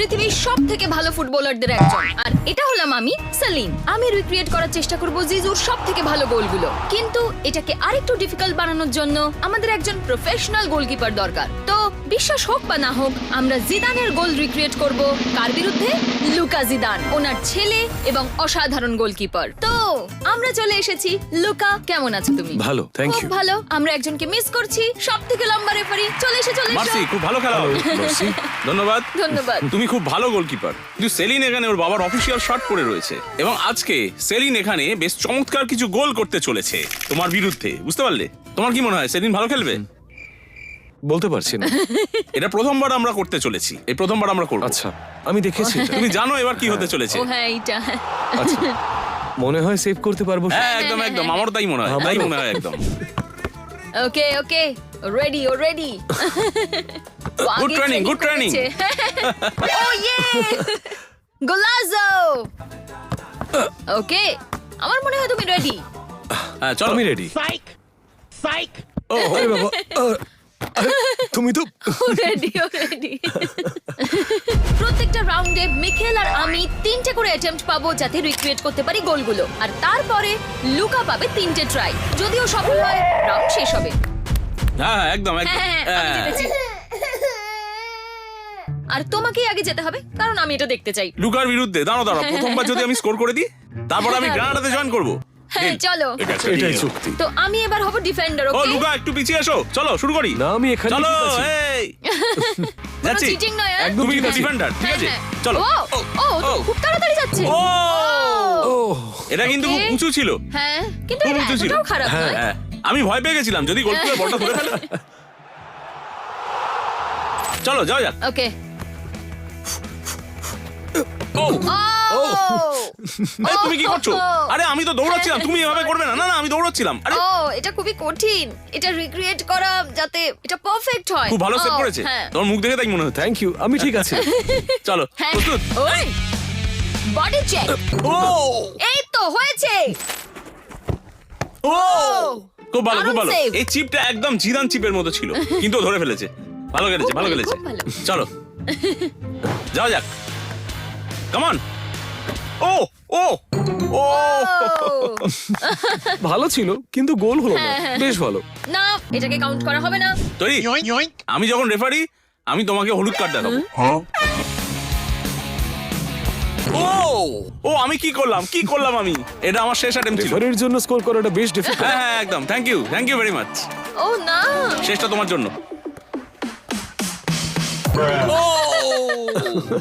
পৃথিবীর সব থেকে ভালো ফুটবলারদের একজন। আর এটা হলাম আমি সেলিন আমি রিক্রিয়েট করার চেষ্টা করব জিজুর সব থেকে ভালো গোলগুলো। কিন্তু এটাকে আরেকটু ডিফিকাল্ট বানানোর জন্য আমাদের একজন প্রফেশনাল গোলকিপার দরকার। তো বিশ্বাস হোক বা না হোক আমরা জিদানের গোল রিক্রিয়েট করব। কার বিরুদ্ধে? লুকা জিদান ওনার ছেলে এবং অসাধারণ গোলকিপার তো আমরা চলে এসেছি। লুকা কেমন আছো তুমি? ভালো, খুব you. ভালো আমরা একজনকে মিস করছি। সব থেকে লম্বা রেফারি চলে এসে চলে এসো। খুব ভালো খেলা। হলো। মার্সি ধন্যবাদ। ধন্যবাদ। তুমি খুব ভালো গোলকিপার কিন্তু সেলিন এখানে ওর বাবার অফিসিয়াল শট পরে রয়েছে। এবং আজকে সেলিন এখানে বেশ চমৎকার কিছু গোল করতে চলেছে তোমার বিরুদ্ধে। বুঝতে পারলে? তোমার কি মনে হয়? সেলিন ভালো খেলবে? বলতে পারছি না। এটা প্রথমবার আমরা করতে চলেছি। এই প্রথমবার আমরা করব। আচ্ছা আমি দেখেছি তুমি জানো এবার কি হতে চলেছে। ও হ্যাঁ এইটা। আচ্ছা মনে হয় সেভ করতে পারব। হ্যাঁ একদম একদম। আমারও তাই মনে হয়। তাই মনে হয় একদম। ওকে ওকে রেডি ও ready Good training, good training. ও ইয়ে গোলাজো ওকে আমার মনে হয় তুমি রেডি হ্যাঁ চলো। আমি রেডি Psych! Psych! ও আরে বাবা তুমি তো রেডি রেডি প্রত্যেকটা রাউন্ডে মিখেল আর আমি তিনটে করে অ্যাটেম্প্ট পাবো যাতে রিক্রিয়েট করতে পারি গোলগুলো। আর তারপরে লুকা পাবে তিনটে ট্রাই যদিও সফল হয় রাউন্ড শেষ হবে। হ্যাঁ হ্যাঁ, একদম একদম হ্যাঁ হ্যাঁ, আমি হ্যাঁ। জিতেছি। আর তোমাকেই আগে যেতে হবে কারণ আমি এটা দেখতে চাই। লুকার বিরুদ্ধে দাঁড়াও দাঁড়াও প্রথমবার যদি আমি স্কোর করে দিই তারপর আমি গ্রানাডাতে জয়েন করব। হ্যাঁ চলো। এটা এটাই চুক্তি। তো আমি এবার হব ডিফেন্ডার ও লুকা একটু পিছিয়ে এসো চলো শুরু করি। না আমি এখানে চলো ঠিক এই। যাচ্ছি। চিটিং নয় হ্যাঁ? একদম তুমি ঠিক কিন্তু আছে। ডিফেন্ডার ঠিক হ্যাঁ, আছে? হ্যাঁ। চলো। ও ও ও ও। খুব তাড়াতাড়ি যাচ্ছে। ও! ও। এটা কিন্তু খুব উঁচু ছিল। হ্যাঁ কিন্তু এটা উঁচু ছিল। এতটাও খারাপ নয়। হ্যাঁ। আমি ভয় পেয়ে গেছিলাম যদি গোলকিপার বলটা ধরে ফেলে। চলো যাও যাক। ওকে ও! ও! আরে তুমি কি করছ? আরে আমি তো দৌড়াচ্ছিলাম। তুমি এভাবে করবে না। না না আমি দৌড়াচ্ছিলাম। আরে ও এটা খুবই কঠিন। এটা রিক্রিয়েট করা যাতে এটা পারফেক্ট হয়। খুব ভালো ও, করেছে। হ্যাঁ। তোমার মুখ দেখে তাই মনে হচ্ছে থ্যাংক ইউ আমি ঠিক আছি। চলো হ্যাঁ। প্রস্তুত। ওই বডি চেক ও! এই তো হয়েছে। ও! খুব ভালো খুব ভালো। এই চিপটা একদম জিদান চিপের মতো ছিল। কিন্তু ধরে ফেলেছে। ভালো খেলেছে ভালো খেলেছে। চলো। যাও যাক। কামন ও ও ও ও ভালো ছিল কিন্তু গোল হলো না। হ্যাঁ, হ্যাঁ। বেশ ভালো। না এটাকে কাউন্ট করা হবে না। তৈরি! আমি যখন রেফারি আমি তোমাকে হলুদ কার্ড দেখাবো। ও ও আমি কি করলাম? কি করলাম আমি? এটা আমার শেষ অ্যাটেম্প ছিল। রেফারির জন্য স্কোর করাটা বেশ ডিফিকাল্ট হ্যাঁ হ্যাঁ একদম। Thank you thank you very much ও না। শেষটা তোমার জন্য। ও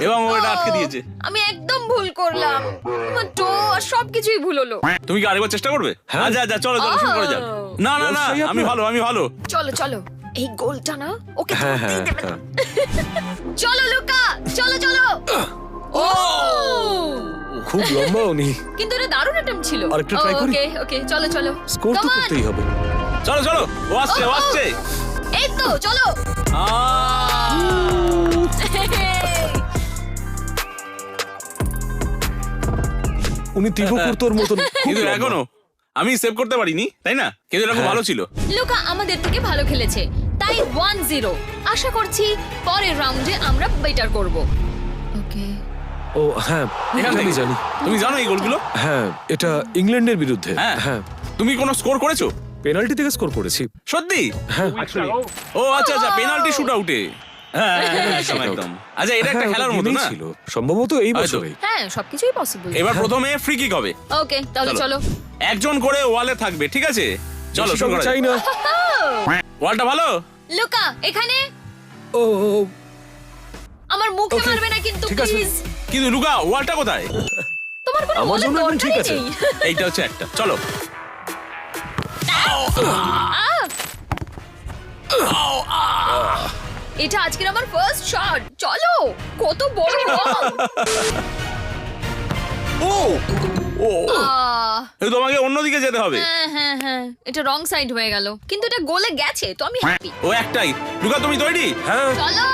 এবং ও এটা আটকে দিয়েছে। আমি একদম ভুল করলাম। আমার তো আর সবকিছুই ভুল হলো। তুমি কি আরেকবার চেষ্টা করবে? হ্যাঁ। আচ্ছা আচ্ছা চলো চলো শুরু করা যাক। না না না আমি ভালো আমি ভালো। চলো চলো। এই গোলটা না ওকে হ্যাঁ হ্যাঁ। হ্যাঁ। চলো লুকা চলো চলো। ও! খুব লম্বা উনি। কিন্তু এটা দারুণ অ্যাটেম্প ছিল। আরেকটা try করি? ওকে ওকে চলো চলো। স্কোর তো করতেই হবে। চলো চলো ও আসছে ও। আসছে। এই তো চলো। উনি তিবকুর্তোর মতন খুব কিন্তু লম্বা। এখনও আমি সেভ করতে পারিনি তাই না? কিন্তু এটা খুব হ্যাঁ। ভালো ছিল। লুকা আমাদের থেকে ভালো খেলেছে তাই ওয়ান জিরো আশা করছি পরের রাউন্ডে আমরা বেটার করব। ওকে। ও হ্যাঁ এখান আমি জানি। তুমি জানো এই গোলগুলো হ্যাঁ এটা ইংল্যান্ডের বিরুদ্ধে। হ্যাঁ। হ্যাঁ। তুমি কোনো স্কোর করেছ? পেনাল্টি থেকে স্কোর করেছি। সত্যি? হ্যাঁ। ও আচ্ছা আচ্ছা পেনাল্টি শুট আউটে হ্যাঁ একদম। একদম। আচ্ছা এটা একটা হ্যাঁ, খেলার মতো না? ছিল। সম্ভবত এই হয়তো। হ্যাঁ সবকিছুই পসিবল এবার প্রথমে ফ্রি কিক হবে। ওকে তাহলে চলো। একজন করে ওয়ালে থাকবে ঠিক আছে? চলো শুরু করা চাই না। ওয়ালটা ভালো? লুকা এখানে? ও। আমার মুখে মারবে না কিন্তু প্লিজ কিন্তু লুকা ওয়ালটা কোথায়? তোমার কোনো আমার জন্য ঠিক আছে। এইটা হচ্ছে একটা। চলো। এটা আজকের আমার ফার্স্ট শট চলো কত বড় রং। ও ও আহ, এই তোমাকে অন্যদিকে যেতে হবে। হ্যাঁ হ্যাঁ হ্যাঁ এটা রং সাইড হয়ে গেল। কিন্তু এটা গোলে গেছে তো আমি হ্যাপি ও একটাই। লুকা তুমি তৈরি? হ্যাঁ। চলো।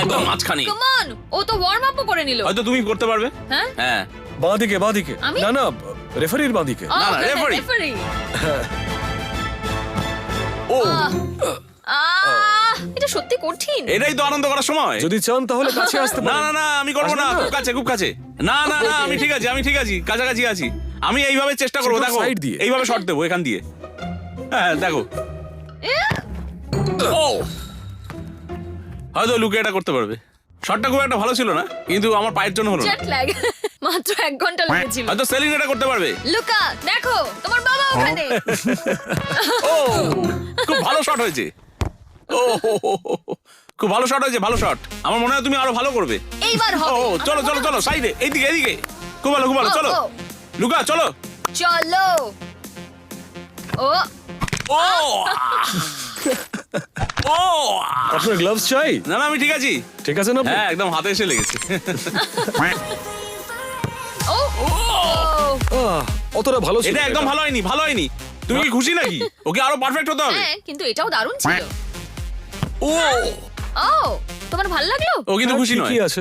একদম মাঝখানে। কাম অন ও তো ওয়ার্ম আপও করে নিল। হয়তো তুমি করতে পারবে। হ্যাঁ? হ্যাঁ। বাঁ দিকে বাঁ দিকে আমি? না না রেফারির বাঁ দিকে না, না, referee। রেফারি ও। আহ। এটা সত্যি কঠিন। এটাই তো আনন্দ করার সময়। যদি চান তাহলে কাছে আসতে না না না আমি করব না। খুব কাছে খুব কাছে। না না না আমি ঠিক আছি আমি ঠিক আছি কাছাকাছি আছি। আমি এইভাবে চেষ্টা করব দেখো। এইভাবে শট দেবো এখান দিয়ে। হ্যাঁ দেখো। হয়তো লুকে এটা করতে পারবে। শটটা খুব একটা ভালো ছিল না কিন্তু আমার পায়ের জন্য হলো না। জেট ল্যাগ মাত্র এক ঘণ্টা লেগেছিল। হয়তো সেলিন এটা করতে পারবে। লুকা দেখো তোমার বাবা ওখানে। ও খুব ভালো শট হয়েছে। ও। খুব ভালো শট হয়েছে ভালো শট আমার মনে হয় তুমি আরও ভালো করবে। এইবার হবে। ও, চলো চলো চলো সাইডে এইদিকে এইদিকে। খুব ভালো খুব ভালো চলো। লুকা চলো। চলো। ও। ও ও আপনার গ্লাভস চাই? না না আমি ঠিক আছি। ঠিক আছে না হ্যাঁ একদম হাতে এসে লেগেছে। ও অতটা ভালো ছিল এটা একদম ভালো হয়নি ভালো হয়নি। তুমি কি খুশি নাকি? ওকে আরও পারফেক্ট হতে হবে। হ্যাঁ কিন্তু এটাও দারুণ ছিল। ও। ও তোমার ভালো লাগল? ও কিন্তু খুশি নয়। ঠিকই আছে।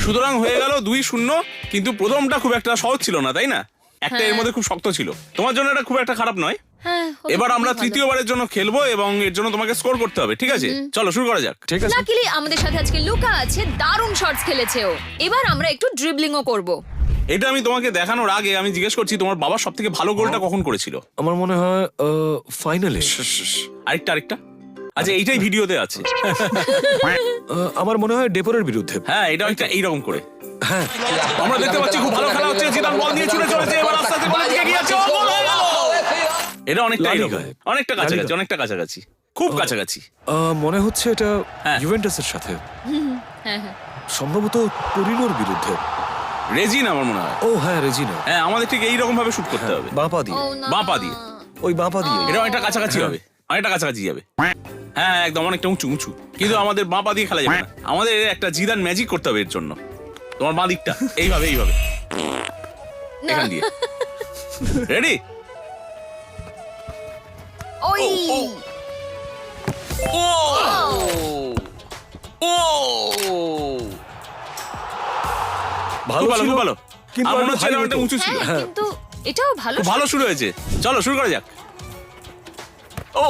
সুতরাং হয়ে গেল দুই শূন্য কিন্তু প্রথমটা খুব একটা সহজ ছিল না তাই না? একটা এর হ্যাঁ। মধ্যে খুব শক্ত ছিল। তোমার জন্য এটা খুব একটা খারাপ নয়। হ্যাঁ ও এবার আমরা। তৃতীয়বারের জন্য খেলব এবং এর জন্য তোমাকে স্কোর করতে হবে ঠিক আছে? চলো শুরু করা যাক। ঠিক আছে। লাকিলি আমাদের সাথে আজকে লুকা আছে দারুণ শটস খেলেছে ও। এবার আমরা একটু ড্রিবলিংও করব। এটা আমি তোমাকে দেখানোর আগে আমি জিজ্ঞেস করছি তোমার বাবা সব থেকে ভালো গোলটা কখন করেছিল? আমার মনে হয় ফাইনালে আরেকটা আরেকটা? আচ্ছা এইটাই ভিডিওতে আছে। আমার মনে হয় ডেপোরের বিরুদ্ধে। হ্যাঁ এটা একটা এইরকম করে। হ্যাঁ। আমরা দেখতে পাচ্ছি খুব ভালো খেলা হচ্ছে জিদান বল নিয়ে ছুটে চলেছে এবার আস্তে আস্তে গোলের দিকে হয়ে গেল! এটা অনেকটা লা এইরকম। অনেকটা কাছাকাছি অনেকটা কাছাকাছি। খুব কাছাকাছি। আহ, মনে হচ্ছে এটা হ্যাঁ। ইউভেন্টাসের সাথে। হ্যাঁ হ্যাঁ। সম্ভবত টরিনোর বিরুদ্ধে। রেজিন আমার মনে হয়। ও হ্যাঁ রেজিনা। হ্যাঁ আমাদের ঠিক এইরকম ভাবে শুট করতে হবে। বাঁ পা দিয়ে। ও বাঁ পা দিয়ে। ওই বাঁ পা দিয়ে। এটা অনেকটা কাছাকাছি হবে। অনেকটা কাছাকাছি যাবে। হ্যাঁ একদম অনেকটা উঁচু উঁচু। কিন্তু আমাদের বাঁ পা দিয়ে খেলা যাবে না। আমাদের একটা জিদান ম্যাজিক করতে হবে এর জন্য। তোমার বাঁ দিকটা। এইভাবে এইভাবে। এখান দিয়ে। রেডি ওই। ও। ও। ভালো ভালো ছিল, খুব ভালো। কিন্তু আমার অনেকটা উঁচু ছিল। হ্যাঁ কিন্তু এটাও ভালো খুব ভালো শুরু হয়েছে। চলো শুরু করা যাক। ও!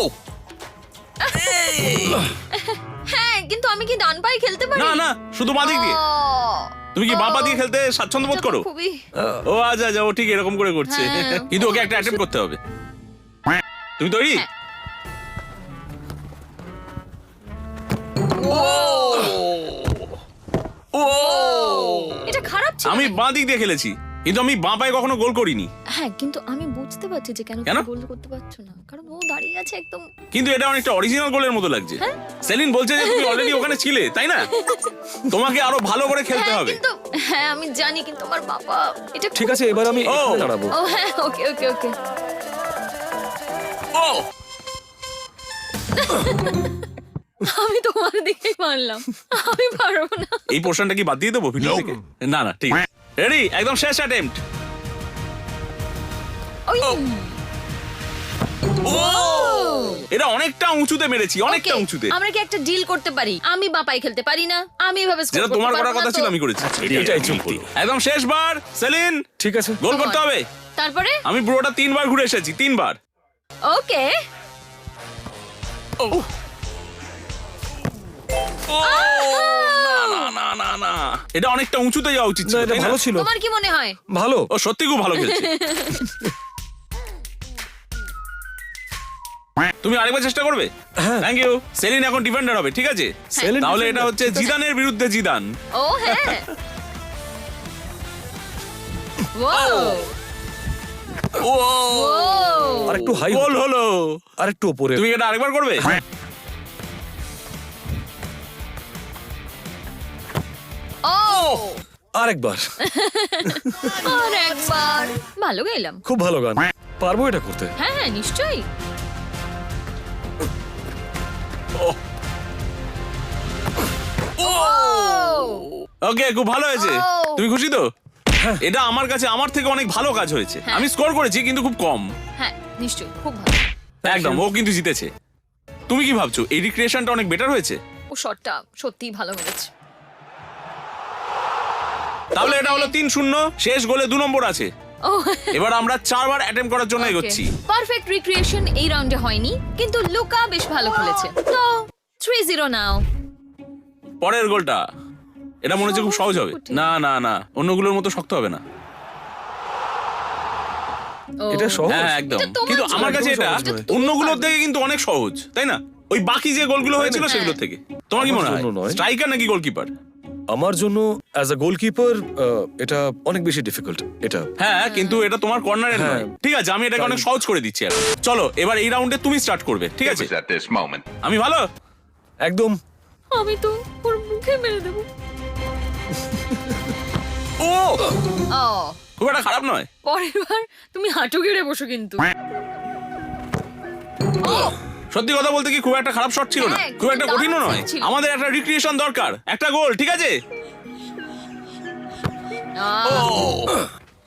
হ্যাঁ কিন্তু আমি কি ডান পায়ে খেলতে পারি? না না শুধু বাঁ দিক দিয়ে। তুমি কি বাবা দিয়ে খেলতে স্বাচ্ছন্দ্য বোধ করো? ও আচ্ছা আচ্ছা ও ঠিক এরকম করে করছে। হ্যাঁ। কিন্তু ওকে একটা অ্যাটেম্প করতে হবে। তুমি তৈরি? হ্যাঁ। ও এটা খারাপ ছিল আমি বাঁ দিক দিয়ে খেলেছি কিন্তু আমি বাঁ পায়ে কখনো গোল করিনি। হ্যাঁ কিন্তু আমি বুঝতে পারছি যে কেন কেন? গোল করতে পারছ না কারণ ও দাঁড়িয়ে আছে একদম কিন্তু এটা অনেকটা অরিজিনাল গোলের মতো লাগছে। হ্যাঁ। সেলিন বলছে যে তুমি অলরেডি ওখানে ছিলে তাই না? তোমাকে আরও ভালো করে খেলতে হ্যাঁ হবে। কিন্তু হ্যাঁ আমি জানি কিন্তু আমার বাবা এটা ঠিক আছে এবার আমি ও। এখানে দাঁড়াবো। ও হ্যাঁ ওকে ওকে ওকে। ও! আমি তোমার দিকেই মানলাম। আমি পারব না। এই পোর্শনটা কি বাদ দিয়ে দেবো ভিডিও থেকে? না না ঠিক রেডি একদম শেষ অ্যাটেম্পট এটা অনেকটা উঁচুতে মেরেছি অনেকটা উঁচুতে। আমরা কি একটা ডিল করতে পারি? আমি বাপাই খেলতে পারি না আমি এভাবে যেটা তোমার করার কথা ছিল আমি করেছি। এটাই চুক্তি। একদম শেষবার সেলিন ঠিক আছে। গোল করতে হবে। তারপরে? আমি পুরোটা তিনবার ঘুরে এসেছি তিনবার। ওকে না না না না এটা অনেকটা উঁচুতে যাওয়া উচিত ছিল এটা তাই না? ভালো ছিল। তোমার কি মনে হয়? ভালো। ও সত্যি খুব ভালো খেলছে। তুমি আরেকবার চেষ্টা করবে? হ্যাঁ। থ্যাংক ইউ সেলিন এখন ডিফেন্ডার হবে ঠিক আছে? সেলিন তাহলে এটা হচ্ছে জিদানের বিরুদ্ধে জিদান। ও হ্যাঁ! ও! আর একটু হাই গোল হলো। আর একটু উপরে তুমি এটা আরেকবার করবে? আরেকবার। আর একবার ভালো গেলাম খুব ভালো গান। পারব এটা করতে? হ্যাঁ হ্যাঁ নিশ্চয়ই। ওকে খুব ভালো হয়েছে। তুমি খুশি তো? হ্যাঁ। এটা আমার কাছে আমার থেকে অনেক ভালো কাজ হয়েছে। হ্যাঁ। আমি স্কোর করেছি কিন্তু খুব কম। হ্যাঁ নিশ্চয়ই খুব ভালো। একদম ও কিন্তু জিতেছে। তুমি কি ভাবছ এই রিক্রিয়েশনটা অনেক বেটার হয়েছে? ও শটটা সত্যিই ভালো মেরেছে। তাহলে এটা হলো তিন শূন্য শেষ গোলে দু নম্বর আছে। ও। এবার আমরা চারবার অ্যাটেম্প করার জন্য এগোচ্ছি। পারফেক্ট রিক্রিয়েশন এই রাউন্ডে হয়নি কিন্তু লুকা বেশ ভালো খেলেছে। তো থ্রি জিরো নাও পরের গোলটা। এটা মনে হচ্ছে খুব সহজ হবে। না না না অন্যগুলোর মতো শক্ত হবে না। এটা সহজ? হ্যাঁ একদম। এটা তোমার কিন্তু আমার কাছে এটা অন্যগুলোর থেকে কিন্তু অনেক সহজ তাই না? ওই বাকি যে গোলগুলো হয়েছিল হ্যাঁ। সেগুলোর থেকে। তোমার কি মনে হয়? স্ট্রাইকার নাকি গোলকিপার আমার জন্য অ্যাজ আ গোলকিপার এটা অনেক বেশি ডিফিকাল্ট এটা। হ্যাঁ কিন্তু এটা তোমার কর্নারের হ্যাঁ। নয়। ঠিক আছে আমি এটাকে অনেক সহজ করে দিচ্ছি এখন। চলো এবার এই রাউন্ডে তুমি স্টার্ট করবে ঠিক আছে? আমি ভালো? একদম। আমি তো ওর মুখে মেরে দেবো। ও! ও। খুব একটা খারাপ নয়। পরের বার তুমি হাঁটু গেড়ে বসো কিন্তু। ও! সত্যি কথা বলতে কি খুব একটা খারাপ শট ছিল না? হ্যাঁ, খুব একটা দারুণ কঠিনও নয়। shot ছিল। আমাদের একটা রিক্রিয়েশন দরকার। একটা গোল ঠিক আছে? আহ,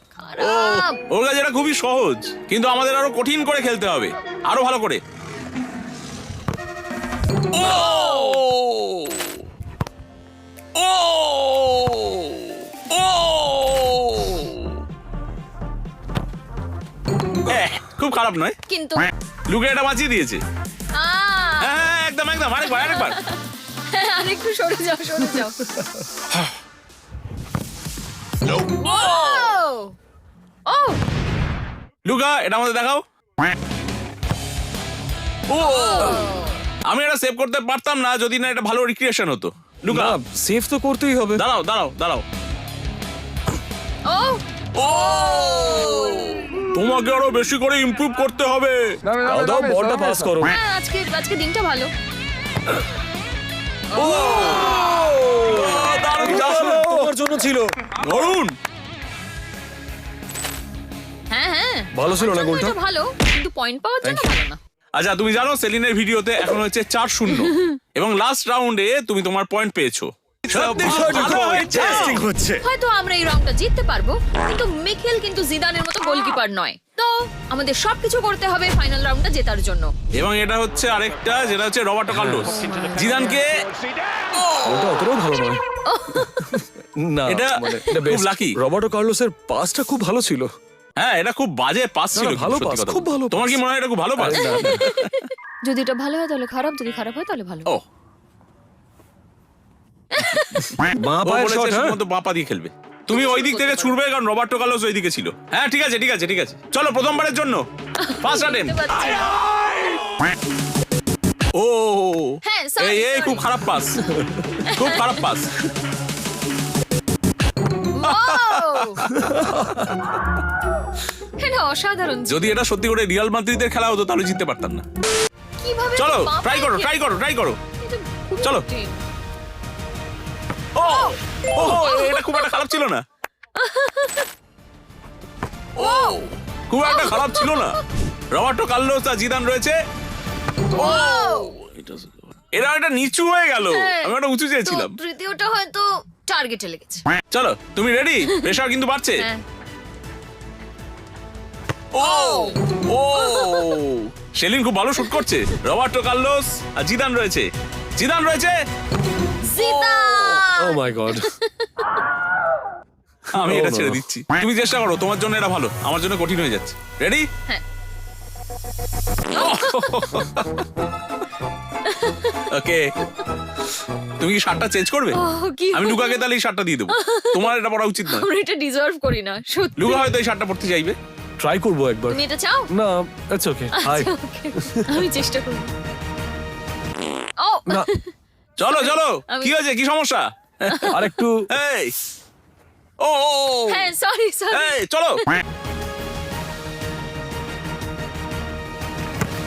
খারাপ। ওর কাছে এটা খুবই সহজ কিন্তু আমাদের আরও কঠিন করে খেলতে হবে। আরও ভালো করে। ও। ও। ও। এহ, খুব খারাপ নয়? কিন্তু লুকে এটা বাঁচিয়ে দিয়েছে। হ্যাঁ একদম একদম আরেকবার আরেকবার। আরেকটু সরে যাও সরে যাও। ও! ও! লুকা এটা আমাদের দেখাও। ও! আমি এটা সেভ করতে পারতাম না যদি না এটা ভালো রিক্রিয়েশন হতো। লুকা। সেভ তো করতেই হবে। দাঁড়াও দাঁড়াও দাঁড়াও। ও! ও! তোমাকে আরও বেশি করে ইমপ্রুভ করতে হবে। দাও দাও বলটা পাস করো। হ্যাঁ আজকে আজকে দিনটা ভালো। ও! দারুণ দারুণ তোমার জন্য ছিল। দারুণ হ্যাঁ হ্যাঁ। ভালো ছিল না গোলটা? ভালো কিন্তু পয়েন্ট পাওয়ার জন্য ভালো না। আচ্ছা তুমি জানো সেলিনের ভিডিওতে এখন হচ্ছে চার শূন্য। এবং লাস্ট রাউন্ডে তুমি তোমার পয়েন্ট পেয়েছ। সত্যি ভালো হয়েছে। Interesting হচ্ছে হয়তো আমরা এই রাউন্ডটা জিততে পারব কিন্তু মিখেল কিন্তু জিদানের মতো গোলকিপার নয় তো আমাদের সবকিছু করতে হবে ফাইনাল রাউন্ডটা জেতার জন্য এবং এটা হচ্ছে আরেকটা যেটা হচ্ছে রবার্টো কার্লোস জিদানকে ওটা অতটাও ভালো নয় না এটা মানে এটা খুব best। lucky। রবার্টো কার্লোসের পাসটা খুব ভালো ছিল হ্যাঁ এটা খুব বাজে পাস ছিল না, কিন্তু, ভালো সত্যি pass, কথা খুব বলতে। ভালো তোমার pass। কি মনে হয় এটা খুব ভালো পাস। যদি এটা ভালো হয় তাহলে খারাপ যদি খারাপ হয় তাহলে ভালো ও বাঁ পায়ের শট হ্যাঁ? বাঁ পা দিয়ে খেলবে। তুমি ওই দিক থেকে ছুড়বে কারণ রবার্টো কার্লোস ওই দিকে ছিল। হ্যাঁ ঠিক আছে ঠিক আছে ঠিক আছে। চলো প্রথমবারের জন্য। First attempt. ও হ্যাঁ, এই এই খুব খারাপ পাস খুব খারাপ পাস এটা অসাধারণ। যদি এটা সত্যি করে রিয়াল মাদ্রিদের খেলা হতো তাহলে জিততে পারতাম না। চলো ট্রাই করো ট্রাই করো ট্রাই করো। চলো। ও ও এটা খুব একটা খারাপ ছিল না। ও খুব একটা খারাপ ছিল না। রবার্টো কার্লোস আর জিদান রয়েছে। ও এরা একটা নিচু হয়ে গেল। হ্যাঁ। আমি একটা উঁচু চেয়েছিলাম। তৃতীয়টা হয়তো টার্গেটে লেগেছে। চলো তুমি রেডি প্রেশার কিন্তু বাড়ছে। হ্যাঁ। ও ও সেলিন খুব ভালো শুট করছে। রবার্টো কার্লোস আর জিদান রয়েছে। জিদান রয়েছে। জিদান ও মাই গড আমি Oh, এটা no. ছেড়ে দিচ্ছি। তুমি চেষ্টা করো তোমার জন্য এটা ভালো। আমার জন্য কঠিন হয়ে যাচ্ছে। রেডি হ্যাঁ। ওকে তুমি কি শার্টটা চেঞ্জ করবে? কি আমি লুকাকে তাহলে এই শার্টটা দিয়ে দেবো। তোমার এটা পড়া উচিত নয়। আমরা এটা ডিজার্ভ করি না সত্যি। লুকা হয়তো এই শার্টটা পড়তে চাইবে। ট্রাই করব একবার। তুমি এটা চাও? না ইটস ওকে হাই আচ্ছা. আমি চেষ্টা করব। ও না চলো চলো। কি হয়েছে? কি সমস্যা? আরেকটু এই। ও। হ্যাঁ সরি সরি এই চলো।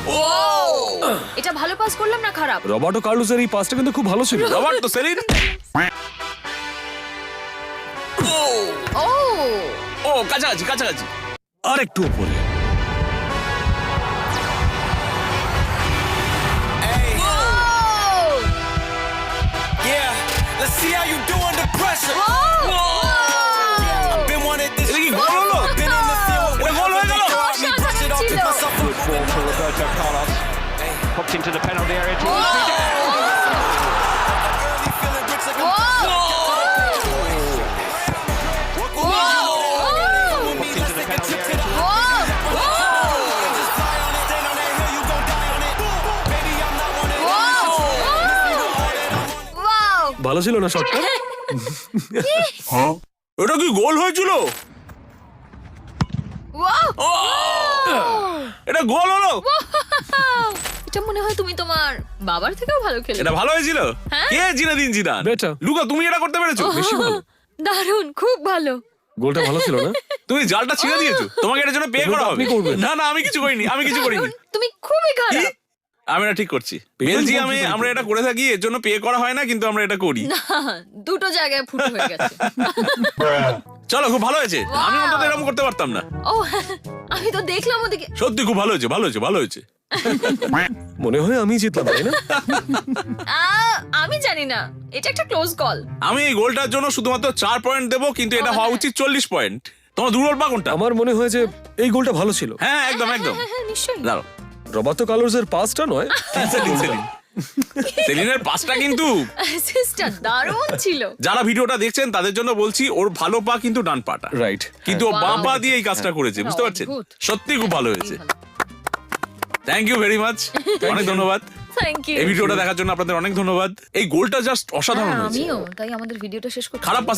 ও! এটা ভালো পাস করলাম না খারাপ? রবার্টো কার্লোসের এই পাসটা কিন্তু খুব ভালো ছিল। Robert saline. ও! ও কাছাকাছি কাছাকাছি। আরেকটু উপরে। Let's see how you do under pressure. Whoa! Whoa! I've. Look, look, look. Look, look, look. Into the penalty area Whoa! ভালো ছিল না শটটা? ওটা কি গোল হয়েছিল? এটা গোল হলো? এটা মনে হয় তুমি তোমার বাবার থেকেও ভালো খেলে। এটা ভালো হয়েছিল? হ্যাঁ? কে জিনেদিন জিদান? Better. লুকা তুমি এটা করতে পেরেছ? বেশি ভালো। দারুণ খুব ভালো। গোলটা ভালো ছিল না? তুমি জালটা ছিঁড়ে দিয়েছ। তোমাকে এটার জন্য পে করা হবে। না না আমি কিছু করিনি আমি কিছু করিনি। তুমি খুবই? খারাপ। আমি এটা ঠিক করছি। বেলজিয়ামে আমরা এটা করে থাকি এর জন্য পে করা হয় না কিন্তু আমরা এটা করি। না দুটো জায়গায় ফুটো হয়ে গেছে। চলো খুব ভালো হয়েছে। আমি অন্তত এরকম করতে পারতাম না। ও আমি তো দেখলাম ওদিকে। সত্যি খুব ভালো হয়েছে ভালো হয়েছে ভালো হয়েছে। মনে হয় আমি জিতলাম তাই না? আমি জানি না। এটা একটা ক্লোজ কল আমি এই গোলটার জন্য শুধুমাত্র চার পয়েন্ট দেবো কিন্তু এটা হওয়া হ্যাঁ। উচিত চল্লিশ পয়েন্ট তোমার দুর্বল পা কোনটা? আমার মনে হয় যে এই গোলটা ভালো ছিল। হ্যাঁ একদম একদম। হ্যাঁ হ্যাঁ নিশ্চয়ই। দাঁড়াও। রবার্তো কার্লোস এর পাসটা নয়? Saline saline. সেলিনের পাসটা কিন্তু। সিস্টার দারুণ ছিল। যারা ভিডিওটা দেখছেন তাদের জন্য বলছি ওর ভালো পা কিন্তু ডান পাটা। রাইট কিন্তু ও বাঁ পা দিয়ে এই কাজটা করেছে বুঝতে পারছেন? সত্যি খুব ভালো হয়েছে। থ্যাংক ইউ ভেরি মাচ অনেক ধন্যবাদ। এই ভিডিওটা দেখার জন্য আপনাদের অনেক ধন্যবাদ। এই গোলটা জাস্ট অসাধারণ হয়েছে। আমিও তাই আমাদের ভিডিওটা শেষ করতে খারাপ। পাসে